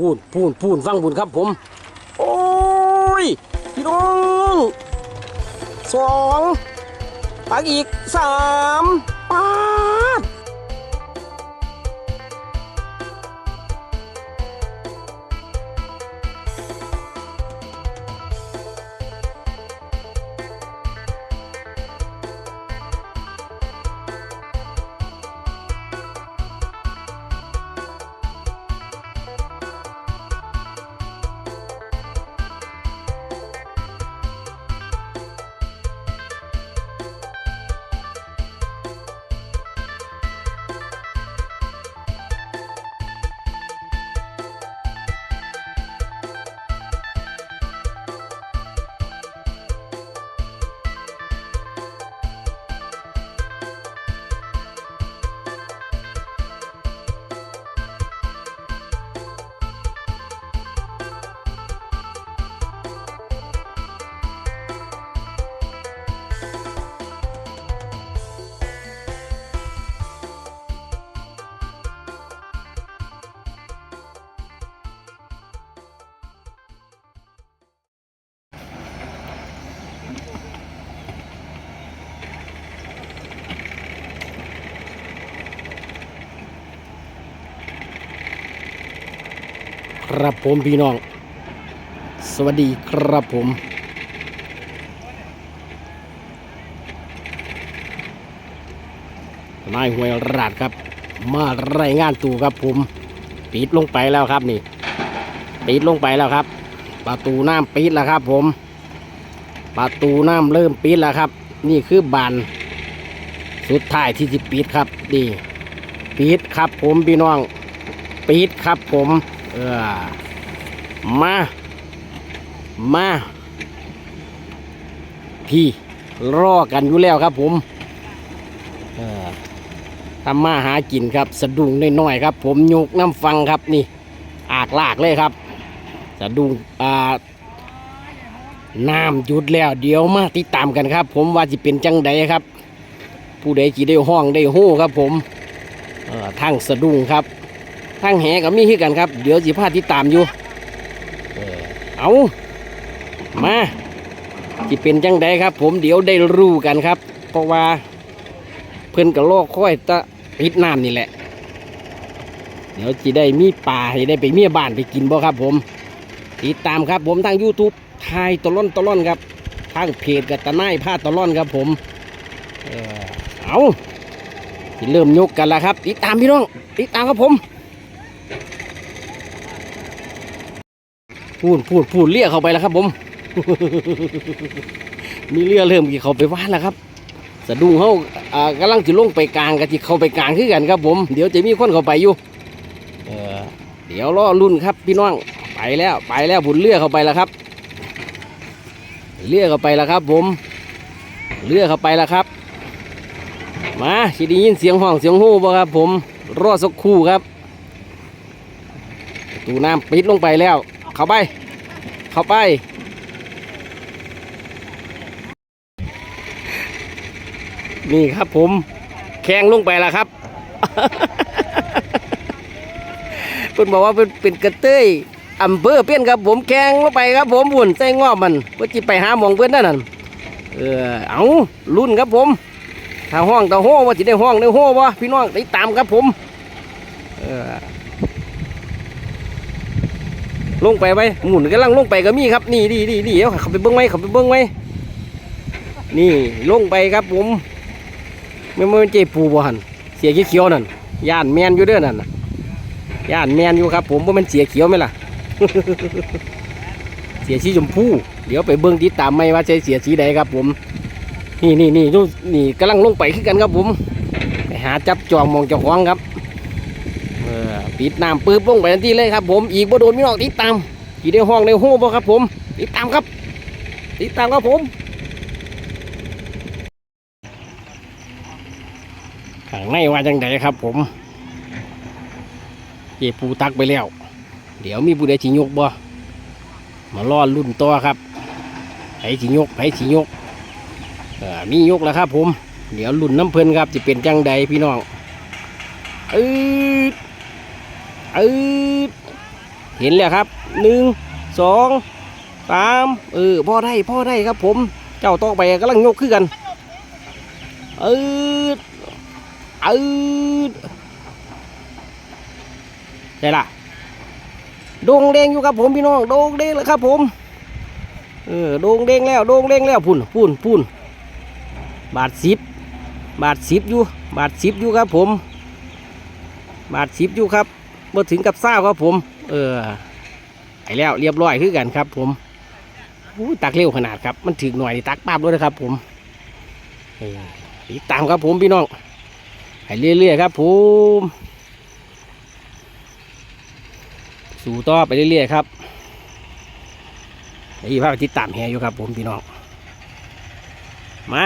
พูนพูนพูนฟังบุญครับผม โอ้ย พี่น้องสองปักอีกสามปา ครับผมพี่น้อง สวัสดีครับผม นายหวยราดครับ มารายงานตัวครับผม ปิดลงไปแล้วครับนี่ ปิดลงไปแล้วครับ ประตูน้ำปิดแล้วครับผม ประตูน้ำเริ่มปิดแล้วครับ นี่คือบานสุดท้ายที่จะปิดครับนี่ปิดครับผมพี่น้องปิดครับผม เออมา มา พี่รอกันอยู่แล้วครับผมเออทำมาหากินครับ สะดุ้งน้อยๆครับ ผมยกน้ำฟังครับนี่ อากลากเลยครับ สะดุ้งอ่าน้ำหยุดแล้ว เดี๋ยวมาติดตามกันครับ ผมว่าจะเป็นจังใดครับ ผู้ใดจีได้ห้องได้โห่ครับ ผมเออทั้งสะดุ้งครับ ทั้งแหกับมีคือกันครับ เดี๋ยวสิพาติดตามอยู่ เอามาที่เป็นจังใดครับ ผมเดี๋ยวได้รู้กันครับ เพราะว่าเพิ่นกับโลกค่อยตะปิดน้ำนี่แหละ เดี๋ยวจีได้มีป่าให้ได้ไปเมียบ้านไปกินบ่ครับ ผม ติดตามครับผมทาง YouTube ทยตะล่อนตะล่อนครับทางเพจกับตะไนายผ้าตะล่อนครับผมเอาเริ่มยกกันแล้วครับ ติดตามพี่น้อง ติดตามครับผม พูดพูดพูดเรียกเข้าไปแล้วครับ ผมมีเรือเริ่มกี่เขาไปว่านแล้วครับสะดุ้งเขาอ่ากำลังจะลงไปกลางกับที่เขาไปกลางคือกันครับ ผม เดี๋ยวจะมีคนเข้าไปอยู่เออเดี๋ยวรอรุ่นครับ พี่น้องไปแล้วไปแล้วบุญเรือเข้าไปแล้วครับเรือเข้าไปแล้วครับ ผมเรือเข้าไปแล้วครับ มาสิได้ยินเสียงห้องเสียงฮู้บ่ครับ ผมรอสักครู่ครับตูน้ำปิดลงไปแล้ว เข้าไป เข้าไป นี่ครับผม แข่งลงไปแล้วครับเพิ่นบอกว่าเป็นเป็นกระเต้ยอำเภอเปี้ยนครับผมแข่งลงไปครับผมบุ่นใส่งอมันเพื่อจิไปหาหมองเพื่อนนั่นน่ะเออเอารุ่นครับผมถ้าห้องถ้าโห่ว่าจะได้ห้องได้โห่บ่พี่น้องติดตามครับผม เออ ลงไปไหมหมุนกำลังลงไปก็มีครับ นี่นี่นี่นี่เดี๋ยวเขาไปเบิ้งไหมเขาไปเบิ้งไหมนี่ลงไปครับผมไม่ไม่เจ็บปูบ่หันเสียเขียวนั่นย่านแมนอยู่เด้อนั่นน่ะย่านแมนอยู่ครับ ผมว่ามันเสียเขียวไหมล่ะ เสียสีชมพูเดี๋ยวไปเบิ้งติดตามไหมว่าใช่เสียสีใดครับ ผม นี่นี่นี่นู่นนี่กำลังลงไปขึ้นกันครับผมไปหาจับจองมองเจ้าของครับ ปิดน้ำปื๊บลงไปทันทีเลยครับผมอีกบ่โดนไม่ออกติดตามกี่ได้ห้องในห้องบ่ครับผมติดตามครับ ติดตามครับผมข้างในว่าจังไดครับผมเจปูตักไปแล้ว เดี๋ยวมีผู้ใดสิยกบ่มาล่อรุ่นตัวครับไผสิยกไผสิยกมียกแล้วครับผม เดี๋ยวลุ่นน้ำเพลินครับจะเป็นจังใดพี่น้องอื ดอืดเห็นแล้วครับหนึ่งสองสามเออพ่อได้พ่อได้ครับผมเจ้าต่อไปกำลังยกขึ้นกันเออเออได้ละโด่งเด้งอยู่ครับผมพี่น้องโด่งเด้งแล้วครับผมเออโด่งเด้งแล้วโด่งเด้งแล้วพุ่นพุ่นพุ่นบาทสิบบาทสิบอยู่ บาทสิบอยู่ครับผม บาทสิบอยู่ครับ มาถึงกับเศร้าครับผม เออไอแล้วเรียบร้อยคือกันครับ ผมตักเร็วขนาดครับ มันถึงหน่อยนี่ตักปั๊บด้วยนะครับ ผมติดตามครับผมพี่น้องให้เรื่อยๆครับ ผม สู่ต่อไปเรื่อยๆครับนี่ภาพติดตามแฮอยู่ครับ ผมพี่น้องมา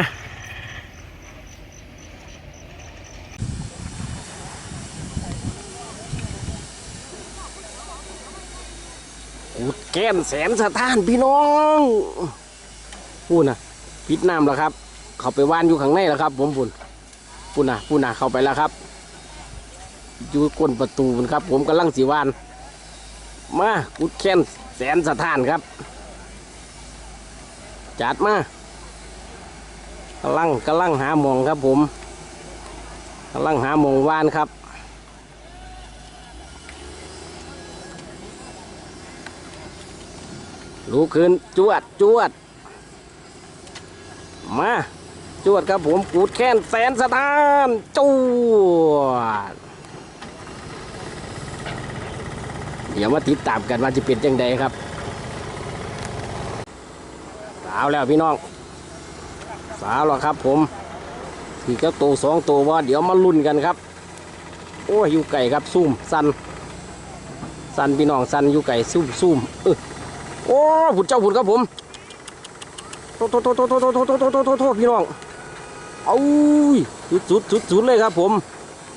ุดแก้มแสนสถานพี่น้องพูดนะปิดน้ำแล้วครับ เขาไปว่านอยู่ข้างในแล้วครับ ผมพูนพูดนะพูดนะเข้าไปแล้วครับ อยู่ก้นประตูนครับ ผมกำลังสีวาน มาอุดแค้นแสนสถานครับ จัดมากำลังกำลังหาหมองครับ ผมกำลังหาหมองว่านครับ ลุกขึ้นจวดจวด มาจวดครับผมกูดแค้นแสนสถานจวด เดี๋ยวมาติดตามกันว่าจะเป็นยังไงครับสาวแล้วพี่น้องสาวแล้วครับผมทีเจ้าโตสองตัวว่าเดี๋ยวมาลุ้นกันครับโอ้ยอยู่ไก่ครับซุ่มสันสันพี่น้องสันอยู่ไก่ซุ่มซุ่มเออ โอ้ผุดเจ้าผุดครับผมโทษโทษโทษโทษโทษโทษโทโทโทโทพี่น้องเอาสุดสุดสุดสุดเลยครับผม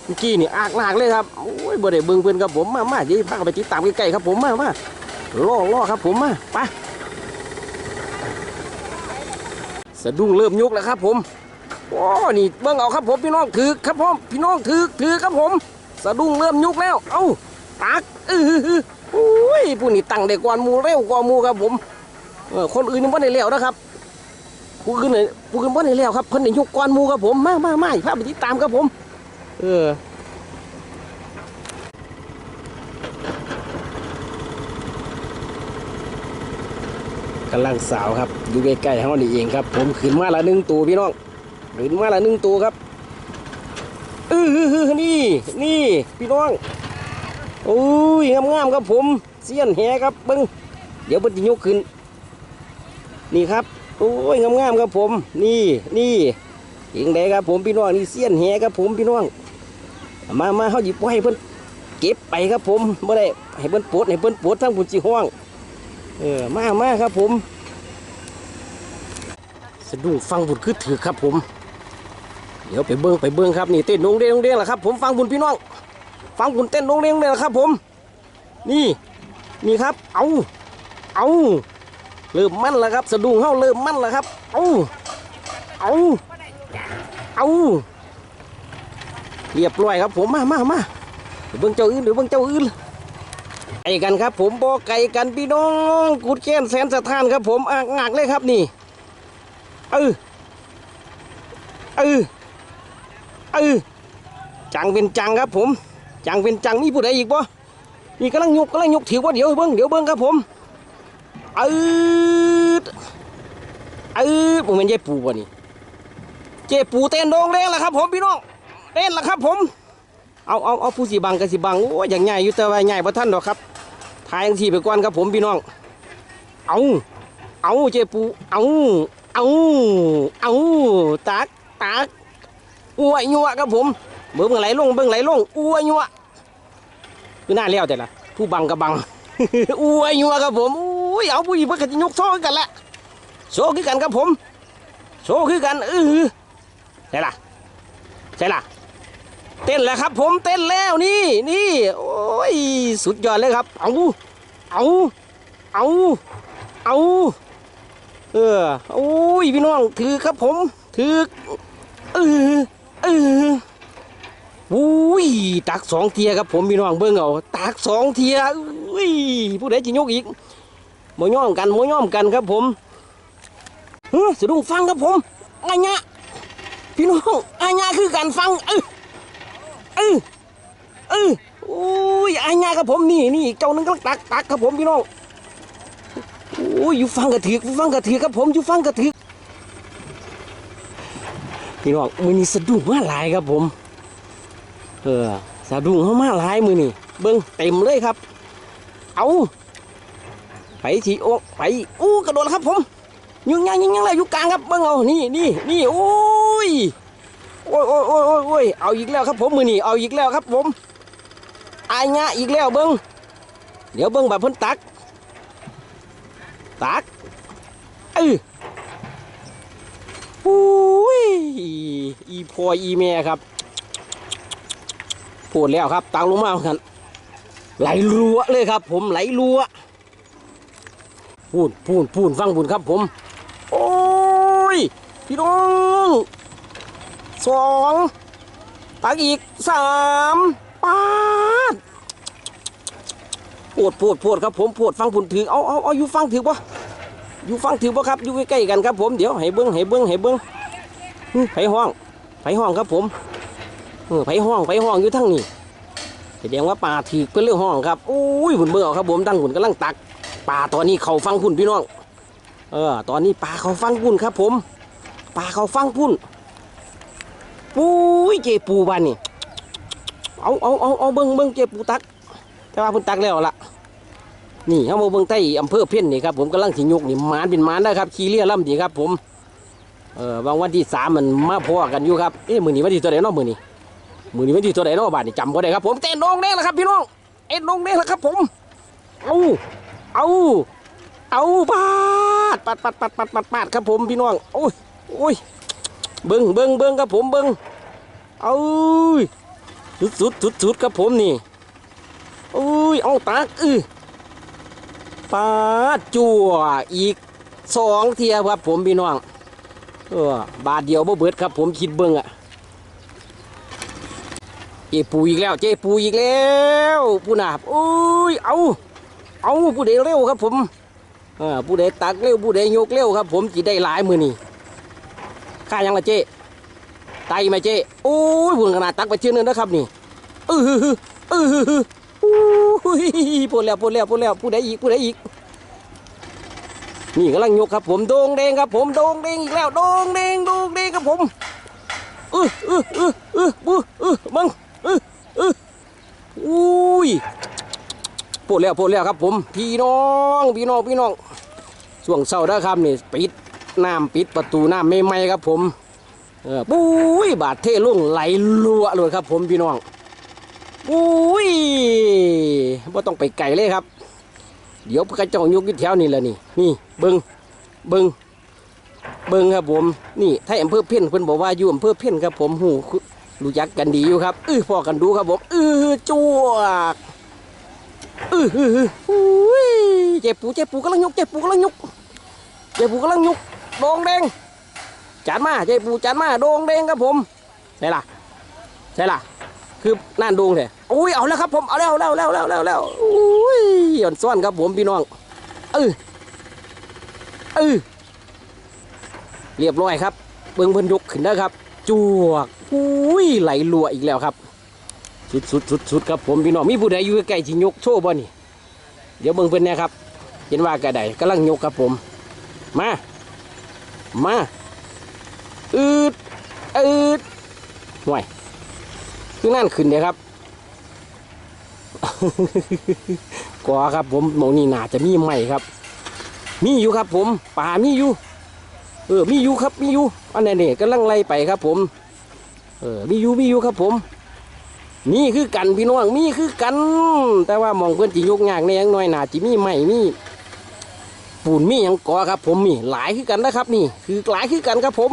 เมื่อกี้นี่อากลากเลยครับโอ้ยบ่ได้เบิ่งเพื่อนครับผมมามาเดี๋ยวพากไปติดตามใกล้ๆครับผมมามาล่อล่อครับผมมาไปสะดุ้งเริ่มยุกแล้วครับผมโอ้นี่เบิ่งเอาครับผมพี่น้องถือครับผมพี่น้องถือถือครับผม สะดุ้งเริ่มยุกแล้ว เอ้าตักเออ โอ้ยผู้นี้ตั้งได้กว่าหมูเร็วกว่ามูครับผมเออคนอื่นยังไม่ได้เลี้ยวนะครับผู้อื่นเนี่ยผู้อื่นไม่ได้เลี้ยวครับเพิ่นได้ยกกวนหมูครับผมมามามาพาไปติดตามครับผม เออกำลังสาวครับอยู่ใกล้ๆเฮานี่เองครับ ผมขึ้นมาละหนึ่งตัวพี่น้องขึ้นมาละหนึ่งตัวครับเออนี่นี่พี่น้อง อ้ยงามๆครับผมเสี้ยนแหครับเบิ้งเดี๋ยวเพิ่นจะยกขึ้น นี่ครับโอ้ยงามๆครับผม นี่นี่เองได้ครับผมพี่น้องนี่เสี้ยนแหครับผมพี่น้องมามาเขาหยิบไว้ให้เพิ่นเก็บไปครับผมไม่ได้ให้เพิ่นปวดให้เพิ่นปวดทั้งผุนจีห้องเออมามาครับผม สะดุ้งฟังบุญคือถือครับผม เดี๋ยวไปเบิ้งไปเบิ้งครับนี่เต้นดงเด้งดงเด้งแหละครับผมฟังบุญพี่น้อง ฟังคุณเต้นลงเรียงเลยนะครับ ผม นี่ นี่ครับ เอาเอาเริ่มมั่นแล้วครับ สะดุ้งเข้าเริ่มมั่นแล้วครับ เอาเอาเอาเรียบร้อยครับ ผมมามามาเดี๋ยวเบิ้งเจ้าอื่นเดี๋ยวเบิ้งเจ้าอื่นไก่กันครับ ผมบอไก่กันพี่น้องกุดแค้นแสนสะท้านครับ ผมอ่างงากเลยครับนี่เออเออเออจังเป็นจังครับผม จังเป็นจังมีผู้ใดอีกบ่นี่กำลังยกกำลังยกถือว่าเดี๋ยวเบิ้งเดี๋ยวเบิ้งครับผมอืดอืดผมเป็นเจ๊ปูบ่นี่เจ๊ปูเต้นโดงเล่นละครับ ผมพี่น้องเต้นละครับ ผม เอาเอาเอาผู้สีบังกับสีบังโอ้ยอย่างง่ายอยู่แต่ว่าง่ายพระท่านดอกครับทายังสีไปก่อนครับผมพี่น้อง เอาเอาเจ๊ปูเอาเอาเอาตักตักอวยยัวครับผม เบิ่งไหลลงเบิ่งไหลลงอ้วยยัวคือหน้าเลี้ยวแต่ละผู้บังกับบังอ้วยยัวครับผมอุ้ยเอาผู้หญิงเพิ่นก็จะยกโซ่กันละโซ่คือกันครับผมโซ่คือกันเออใช่ล่ะใช่ล่ะเต้นแล้วครับ ผมเต้นแล้วนี่นี่โอ้ยสุดยอดเลยครับ เอาเอาเอาเอาเออโอ้ยพี่น้องถือครับผมถือเออเออ อุ้ยตักสองเทียครับผมพี่น้องเบิ่งเอาตักสองเทียอุ้ยผู้ใดจะยกอีกโมย่อมกันโมย่อมกันครับผมเฮ้ยสะดุ้งฟังครับผมอันเนี้ยพี่น้องอันเนี้ยคือการฟังเออเออเออโอ้ยอันเนี้ยครับผมนี่นี่เจ้าหนึงก็ตักตักครับผมพี่น้องโอ้ยอยู่ฟังกระถืออยู่ฟังกระถือครับผมอยู่ฟังกระถือพี่น้องมือนี้สะดุ้งมาหลายครับผม เออสะดุ้งเข้ามาหลายมือนี่เบิ้งเต็มเลยครับ เอาไปสีโอกไปอู้กระโดดครับผมยิงยังยิงยังเลยอยู่กลางครับเบิ้งเอานี่นี่นี่โอ้ยโอ้ยโอ้ยโอ้ยโอ้ยอยเอาอีกแล้วครับผมมือนี่เอาอีกแล้วครับผมอายงะอีกแล้วเบิ้งเดี๋ยวเบิ้งแบบพิ่นตัก ตักเอออุ้ยอีพออีแม่ครับ พูดแล้วครับตังลงมาครับไหลรัวเลยครับ ผมไหลรัวพูนพูนพูนฟังพูนครับผม โอ้ย พี่น้องสองตักอีกสามปาดปวดปวดปวดครับผมปวดฟังพูนถือเอาเอาเอาอยู่ฟังถือปะอยู่ฟังถือปะครับอยู่ใกล้ๆกันครับผมเดี๋ยวให้เบิ้งให้เบิ้งให้เบิ้งไผห้องไผห้องครับผม เออไผห้องไผห้องอยู่ทั้งนี้แสดงว่าป่าถีกเป็นเรื่องห้องครับอุ้ยหุ่นเบื่อครับผมตั้งหุ่นกำลังตักป่าตอนนี้เขาฟังพุ่นพี่น้อง เออ ตอนนี้ป่าเขาฟังพุ่นครับ ผมป่าเขาฟังพุ่นปุ้ยเจปูบ้านนี่เอาเอาเอาเอาเบิ้งเบิ้งเจปูตัก แต่ว่าพุ่นตักแล้วล่ะนี่เขามาเบิ้งใต้อำเภอเพี้ยนนี่ครับผมกำลังสิยกนี่มานเป็นมานนะครับขี่เรือล่ำดีครับ ผมเออบางวันที่สามมันมาพอกันอยู่ครับเอ๊ะมือนี้วันที่ตัวไหนเนาะมือนี้ มือนี้วันที่ตัวไหนเนาะบาทนี่จำก็ได้ครับผมเต้นโด่งเด้งแล้วครับพี่น้องเอ็นโด่งเด้งแล้วครับ ผม เอาเอาเอาปาดปัดปัดปัดปัดปัดปัดครับผมพี่น้องโอ้ยโอ้ยเบิ้งเบิ้งเบิ้งครับผมเบิ้งเอาสุดสุดสุดสุดครับผมนี่โอ้ยเอาตักอือปาดจั่วอีกสองเทียครับผมพี่น้องเออบาทเดียวบ่เบิดครับผมคิดเบิ้งอะ เจปูอีกแล้ว เจปูอีกแล้วผู้นาบโอ้ยเอาเอาผู้ใดเร็วครับ ผมผู้ใดตักเร็วผู้ใดยกเร็วครับ ผมจีได้หลายมือนี่ค่ายังละเจไตไหมเจโอ้ยบุญขนาดตักไปเชื่อนึงนะครับนี่เออเออเออโอ้ยปวดแล้วปวดแล้วปวดแล้วผู้ใดอีกผู้ใดอีกนี่กำลังยกครับ ผมโด่งแดงครับ ผมโด่งแดงอีกแล้วโด่งแดงโด่งแดงครับผมเออเออเออเออเออเออมึง อุ้ยพูดแล้วพูดแล้วครับผม พี่น้องพี่น้องพี่น้องช่วงเช้าแล้ครับนี่ปิดน้ำปิดประตูน้ำไม่ไหมครับผมเออปุ้ยบาดเทลุ่งไหลลัวเลยครับ ผมพี่น้องปุ้ยว่าต้องไปไกลเลยครับ เดี๋ยวกระจองยกยึดแถวนี่แหละนี่นี่เบิงเบิงเบิงครับผม นี่ถ้าอำเภอเพ่นเพิ่นบอกว่าอยู่อำเภอเพ่นครับผมหู รู้จักกันดีอยู่ครับเออพอกันดูครับผมเออจวกเออเออเอออุ้ยเจ็บปูเจ็บปูกำลังยกเจ็บปูกำลังยกเจ็บปูกำลังยกโดงแดงจานมาเจ็บปูจานมาโดงแดงครับผมใช่ล่ะใช่ล่ะ คือนั่นดงเลยอุ้ยเอาแล้วครับผมเอาแล้วเอาแล้วเอาแล้วเอาแล้วเอาแล้วอุ้ยหย่อนซ่อนครับผมพี่น้องเออเออเรียบร้อยครับ เบิ้งเพิ่นยกขึ้นนะครับจวก อุ้ยไหลรัวอีกแล้วครับ สุดสุดสุดสุดครับผมพี่น้องมีผู้ใดอยู่ใกล้ๆที่ยกโชว์บ่นี่เดี๋ยวเบิ่งเพิ่นแนะครับ เห็นว่ากระไดกำลังยกครับผม มา มาอืดอืดห่วยคือนั่นขึ้นเดี๋ยครับกอครับผมหมองนี่น่าจะมีใหม่ครับ มีอยู่ครับผมป่ามีอยู่ เออมีอยู่ครับมีอยู่อันนี้นี่กำลังไล่ไปครับผม เออมีอยู่มีอยู่ครับผมมีคือกันพี่น้องมีคือกัน แต่ว่ามองเพื่อนจียกยากในยังน้อยหนาจีมีไม่มีปูนมียังก่อครับ ผมมีหลายคือกันนะครับ นี่ คือหลายคือกันครับผม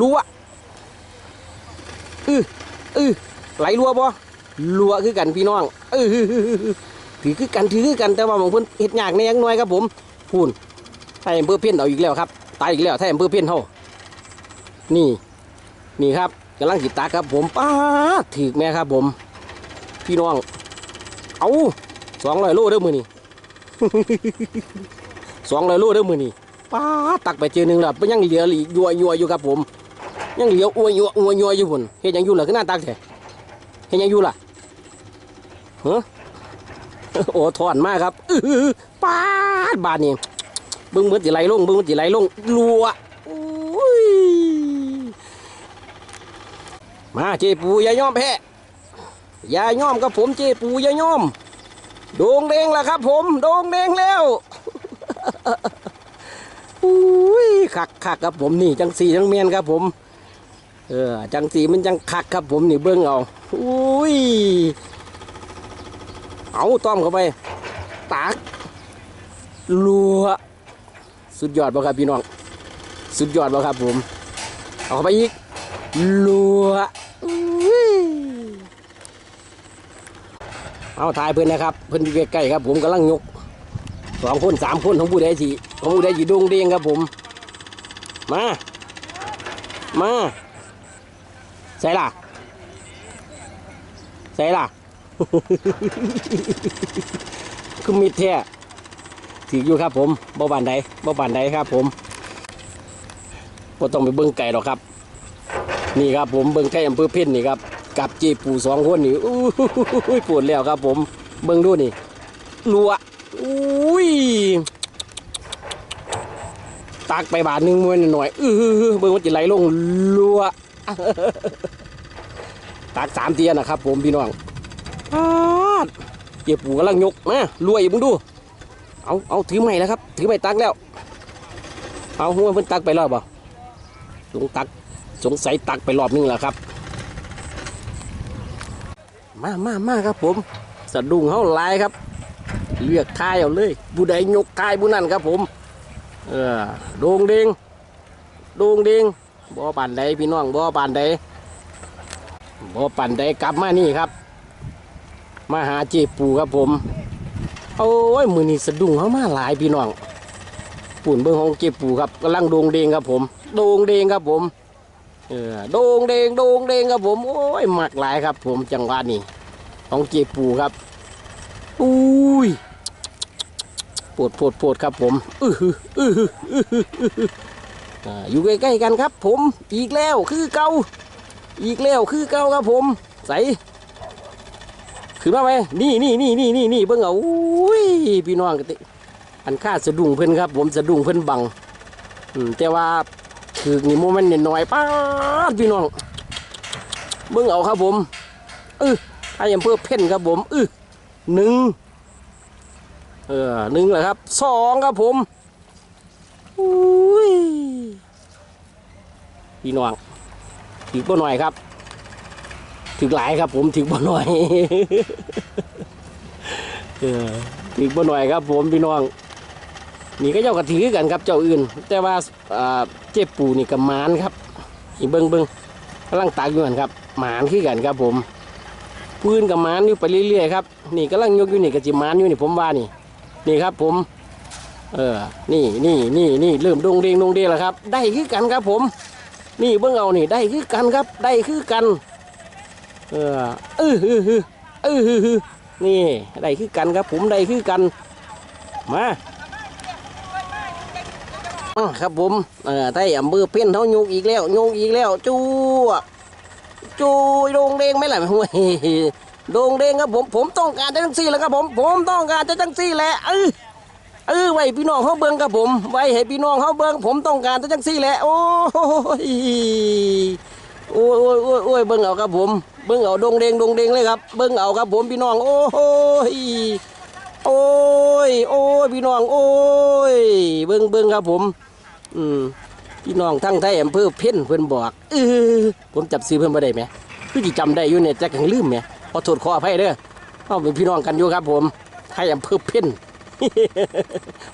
รัวอืออือไหลรัวบ่รัวคือกันพี่น้องเออถือคือกันถือคือกันแต่ว่ามองเพื่อนเห็ดยากในยังน้อยครับ ผมพูนไทยอำเภอเพี้ยนเอาอีกแล้วครับตายอีกแล้วไทยอำเภอเพี้ยนเฮานี่ นี่ครับ กำลังจิตตาครับผมป้าถือแม่ครับผม พี่น้อง เอาสองร้อยโลเด้อมือนี่สองร้อยโลเด้อมือนี่ป้าตักไปเจอหนึ่งแล้วมันยังเหลืออีกยัวยัวอยู่ครับผม ยังเหลืออวยยัวอวยยัวอยู่พุ่นเฮ็ดยังอยู่ล่ะขึ้นหน้าตักแท้เฮ็ดยังอยู่ล่ะเฮ้อโอ้ถอนมากครับป้าบาดนี่บิ้งมันสิไหลงบิ้งมันสิไหลลงรัวอุ้ย มาเจปูยายอมแพ้ยายอมกับผมเจปูยายอม โดงเด้งแล้วครับ ผม โดงเด้งแล้วอุ้ยคักคักครับผมนี่จังสีจังเมียนครับผม เออจังสีมันจังคักครับผมนี่เบิ้งเอาอุ้ยเอาต้อมเข้าไปตักลัวสุดยอดบ่ครับพี่น้อง สุดยอดบ่ครับผม เอาเข้าไปอีก ลัวเอาถ่ายเพื่อนนะครับ เพื่อนอยู่ใกล้ๆครับ ผมกำลังยกสองคนสามคนของผู้ใดสิของผู้ใดสิดงเด้งครับผม มา มาใส่ล่ะใส่ล่ะคือมิดแท้ถืออยู่ครับผมบ่บานใดบ่บานใดครับผมบ่ต้องไปเบิ่งไก่หรอกครับ นี่ครับผมเบิ่งไก่อำเภอเพ่นนี่ครับกับเจปูสองคนนี่อู้หูปวดแล้วครับผมเบิ่งดูนี่รัวอุ้ยตักไปบาทหนึ่งมวยหน่อยอื้อเบิ่งว่าจะไหลลงรัวตักสามเตียนะครับ ผมพี่น้องเจ็บปูกำลังยกมารวยมึงดูเอาเอาถือไม้แล้วครับ ถือไม้ตักแล้ว เอาหัวเพิ่นตักไปรอบบ่สงตัก สงสัยตักไปรอบนึงแล้วครับ มามามาครับผม สะดุ้งเฮาลายครับ เลือกทายเอาเลยผู้ใดยกทายผู้นั้นครับผม เออโดงเดงโดงเดงบ่อปานใดพี่น้องบ่อปานใดบ่อปานใดกลับมานี่ครับ มาหาเจปูครับผม โอ้ยมือนี้สะดุ้งเขามาหลายพี่น้องปุ่นเบิ้องของเจปูครับกำลังโดงเดงครับผม โดงเดงครับผม เออโด่งเดงโด่งเดงครับผมโอ้ยหมักหลายครับ ผมจังหวะนี้ของเจปูครับอุ้ยปวดปวดปวดครับผมอือหืออือหืออือหืออ่าอยู่ใกล้ๆกันครับ ผมอีกแล้วคือเกาอีกแล้วคือเกาครับผม ใสขึ้นมาไหมนี่นี่นี่นี่นี่นี่เบิ่งเอาอุ้ยพี่น้องกติอันค่าสะดุ้งเพิ่นครับ ผมสะดุ้งเพิ่นบังแต่ว่า คือนี่โมเมนต์น้อยป้าดพี่น้องเบิ่งเอาครับผมเออไอ้อำเภอเพ่นครับผมเออหนึ่งเออหนึ่งแหละครับสองครับผมอุ้ยพี่น้องถือบ่หน่อยครับถึงหลายครับผมถึงบ่หน่อยเออถึงบ่หน่อยครับผมพี่น้อง นี่ก็เจ้ากระถือกันครับเจ้าอื่น แต่ว่าเจ็บปูนี่กับมานครับนี่เบิ้งเบิ้งกำลังตากอยู่กันครับหมานคือกันครับผมปืนกับมานอยู่ไปเรื่อยๆครับนี่กำลังยกอยู่นี่กับจิมานอยู่นี่ผมว่านี่ นี่ครับผม เออนี่นี่นี่นี่เริ่มดงเดงดงเดงแล้วครับ ได้คือกันครับผม นี่เบิ้งเอานี่ได้คือกันครับ ได้คือกัน เออเออเออเออเออนี่ได้คือกันครับ ผมได้คือกันมา ครับผมเออไต้อำเภอเพ่นเท่าโยกอีกแล้วโยกอีกแล้วจู้จูยโดงเด้งไหมล่ะห่วยโดงเด้งครับผมผมต้องการจะจังซี่แหละครับผมผมต้องการจะจังซี่แหละเออเออไว้พี่น้องเขาเบิ่งครับผม ไว้ให้พี่น้องเขาเบิ่งผมต้องการจะจังซี่แหละโอ้ยโอ้ยโอ้ยโอ้ยโอ้ยเบิ้งเอาครับผมเบิ้งเอาดงเด้งดงเด้งเลยครับเบิ้งเอาครับผมพี่น้องโอ้ยโอ้ยโอ้ยพี่น้องโอ้ยเบิ้งเบิ้งครับผม อืมพี่น้องทั้งไทยอำเภอเพ่นเพิ่นบอกเออผมจับซื้อเพิ่นบ่ได้ไหมคือสิจำได้อยู่เนี่ยจักยังลืมไหมขอโทษขออภัยเด้อเอาเป็นพี่น้องกันอยู่ครับ ผมไทยอำเภอเพ่น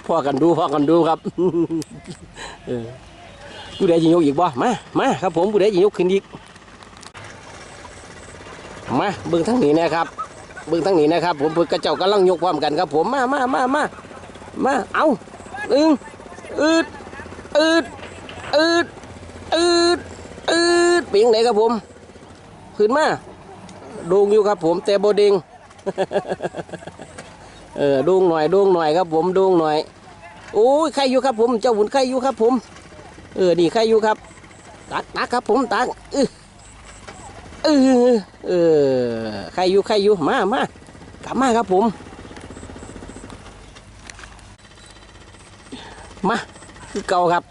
พ่อกันดูพ่อกันดูครับเออผู้ใดจะยกอีกบ่มามาครับ ผมผู้ใดจะยกขึ้นอีกมาเบิ่งทั้งนี้นะครับเบิ่งทั้งนี้นะครับ ผมเพิ่นกระเจ้ากำลังยกพร้อมกันครับ ผมมามามามามาเอาหนึ่งอืด อืดอืดอืดอืดเปียงไหนครับผมขึ้นมาโดงอยู่ครับผมแต่โบเดงเออดุงหน่อยดุงหน่อยครับผมดุงหน่อยโอ้ยใครอยู่ครับผม เจ้าหุ่นใครอยู่ครับผม เออนี่ใครอยู่ครับตักตักครับผมตักเออเออเออใครอยู่ใครอยู่มามากลับมาครับผม มา คือเก่าครับ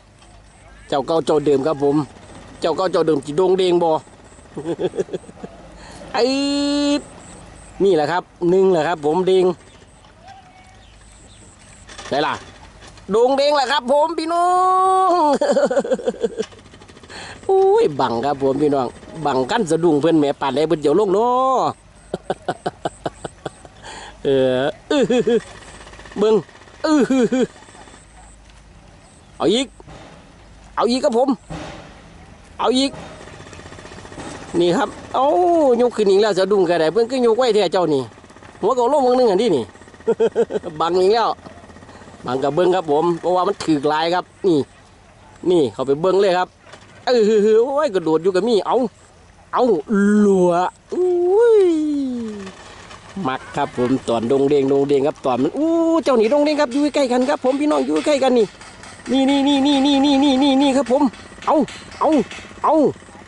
เจ้าเก่าเจ้าเดิมครับผม เจ้าเก่าเจ้าเดิมจีดงเดงบอไอ้นี่แหละครับหนึ่งแหละครับ ผมเดงไหนล่ะดงเดงแหละครับ ผมพี่น้องอุ้ยบังครับผมพี่น้องบังกันสะดุ้งเพื่อนแม่ปัดเลยเพื่อนเจียวลงเนาะเอออื้อหือหือเบิ้งอื้อหือหือ เอาอีก เอาอีกครับผม เอาอีก นี่ครับ เอ้ายกขึ้นอีกแล้วสะดุ้งกระไดเพื่อนก็ยกไว้แท้เจ้านี่ หัวกาลงมึงนึงอันนี้นี่ บังอีกแล้ว บังกับเบิ้งครับผม เพราะว่ามันถือกลายครับ นี่ นี่เขาไปเบิ้งเลยครับ เออโอ้ยกระโดดอยู่กับมี่ เอาเอาลัวอุ้ยมักครับผมตอนดงเดงดงเดงครับตอนมันอู้เจ้าหนีดงเดงครับอยู่ใกล้กันครับ ผมพี่น้องอยู่ใกล้กันนี่ นี่นี่นี่นี่นี่นี่นี่นี่นี่ครับผม เอาเอาเอา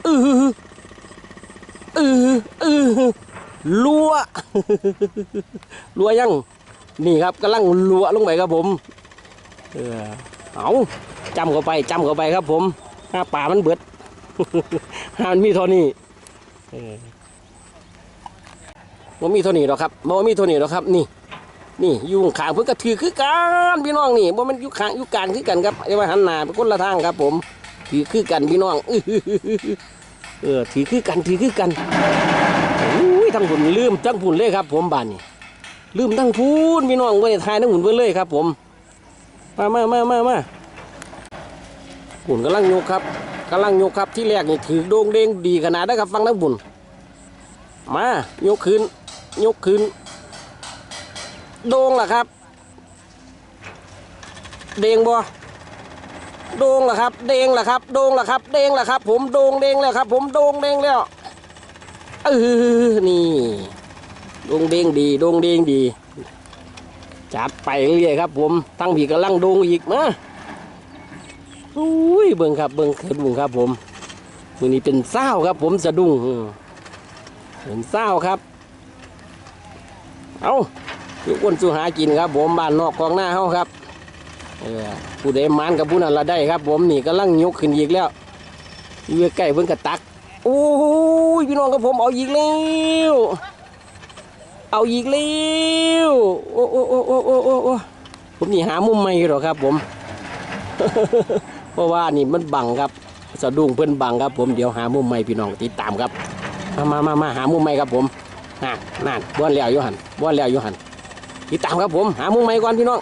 เออเออเออลัวลัวยังนี่ครับกำลังลัวลงไปครับผม เออเอาจำเข้าไปจำเข้าไปครับผมห้าป่ามันเบิดห้ามันมีเท่านี้เออมันมีเท่านี้หรอกครับมันมีเท่านี้หรอกครับ นี่ นี่ยุ่ข้างเพิ่นก็ถือคือกันพี่น้องนี่บ่มันยู่ข้างยู่กางคือกันครับอย่ามาหันหน้าไปคนละทางครับ ผมถือคือกันพี่น้องเออถือคือกันถือคือกันอุ้ยทั้งผุนลืมทั้งผุนเลยครับ ผมบ้านนี่ลืมทั้งพูนพี่น้องบ่ได้ทายทั้งผุนเพิ่นเลยครับ ผม มามามามามาผุนกำลังยกครับกำลังยกครับที่แรกนี่ถือโด่งเด้งดีขนาดนะครับฟังทั้งบุญมายกขึ้น ยกขึ้น โด่งล่ะครับ เด้งบ่โด่งล่ะครับ เด้งล่ะครับ โด่งล่ะครับ เด้งล่ะครับ ผมโดงเด้งแล้วครับ ผมโดงเด้งแล้วเออนี่โดงเด้งดีโดงเด้งดี จัดไปเรื่อยครับ ผมตั้งผีกำลังโดงอีกมาอุ้ยเบิ่งครับเบิ่งสะดุ้งครับ ผมมือนี้เป็นเศร้าครับ ผมสะดุ้งเป็นเศร้าครับ เอา ทุกคนสู่หากินครับ ผมบ้านนอกของหน้าเฮาครับผู้ใดมานกับผู้นั้นละได้ครับ ผมนี่กำลังยกขึ้นอีกแล้วอยู่ใกล้เพิ่นกระตักโอ้ยพี่น้องกับผมเอาอีกแล้วเอาอีกแล้วโอ้โอ้โอ้โอ้โอ้โอ้โอ้ผมนี่หามุมใหม่หรอกครับ ผม เพราะว่านี่มันบังครับสะดุ้งเพิ่นบังครับ ผมเดี๋ยวหามุมใหม่พี่น้องติดตามครับ มามามามาหามุมใหม่ครับผมนั่นนั่นบ้านแล้วยู่หันบ้านแล้วยู่หัน ติดตามครับผม หามุมใหม่ก่อนพี่น้อง